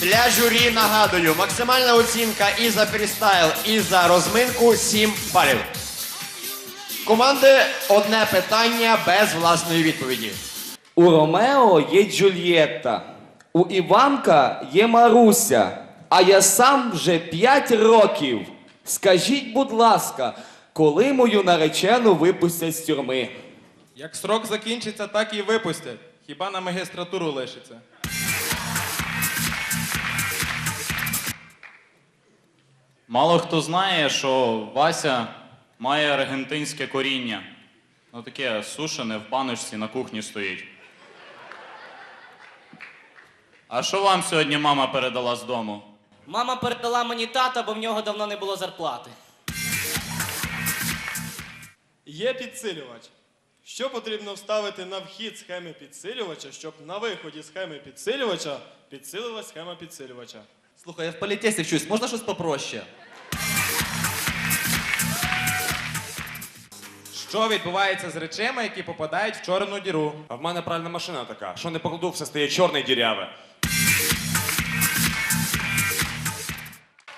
Для журі нагадую, максимальна оцінка і за фрістайл, і за розминку 7 балів. Команди одне питання без власної відповіді. У Ромео є Джульєтта, у Іванка є Маруся, а я сам вже 5 років. Скажіть, будь ласка, коли мою наречену випустять з тюрми? Як срок закінчиться, так і випустять. Хіба на магістратуру лишиться. Мало хто знає, що Вася має аргентинське коріння. Ну таке сушене в баночці на кухні стоїть. А що вам сьогодні мама передала з дому? Мама передала мені тата, бо в нього давно не було зарплати. Є підсилювач. Що потрібно вставити на вхід схеми підсилювача, щоб на виході схеми підсилювача підсилилась схема підсилювача? Слухай, я в політесі вчусь, можна щось попроще? Що відбувається з речами, які попадають в чорну діру? А в мене пральна машина така. Що не покладу, все стає чорне діряве.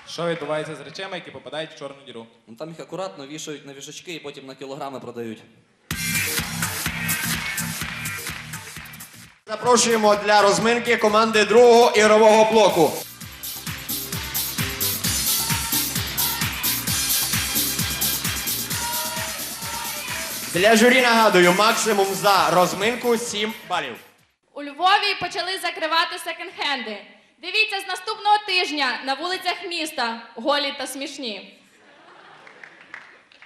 Що відбувається з речами, які попадають в чорну діру? Ну там їх акуратно вішають на вішачки і потім на кілограми продають. Запрошуємо для розминки команди другого ігрового блоку. Для журі нагадую, максимум за розминку 7 балів. У Львові почали закривати секонд-хенди. Дивіться з наступного тижня на вулицях міста голі та смішні.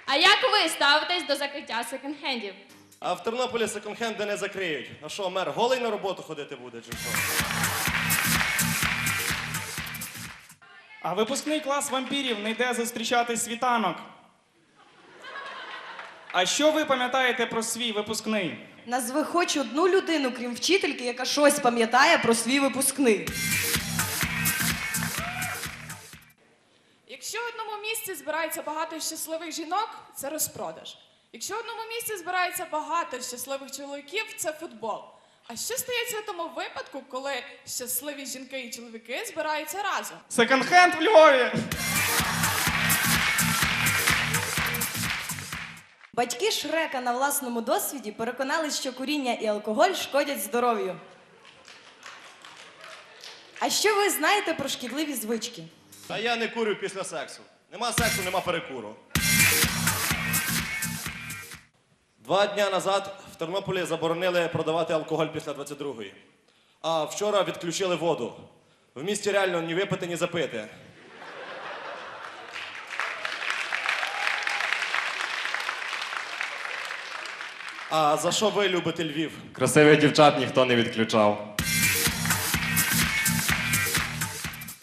А як ви ставитесь до закриття секонд-хендів? А в Тернополі секонд-хенди не закриють. А що, мер голий на роботу ходити буде чи що? А випускний клас вампірів не йде зустрічати світанок. А що ви пам'ятаєте про свій випускний? Назви хоч одну людину, крім вчительки, яка щось пам'ятає про свій випускний. Якщо в одному місці збирається багато щасливих жінок, це розпродаж. Якщо в одному місці збирається багато щасливих чоловіків, це футбол. А що стається в тому випадку, коли щасливі жінки і чоловіки збираються разом? Секонд-хенд в Львові! Батьки Шрека на власному досвіді переконались, що куріння і алкоголь шкодять здоров'ю. А що ви знаєте про шкідливі звички? А я не курю після сексу. Нема сексу, нема перекуру. Два дня назад в Тернополі заборонили продавати алкоголь після 22-ї. А вчора відключили воду. В місті реально ні випити, ні запити. А за що ви любите Львів? Красивих дівчат ніхто не відключав.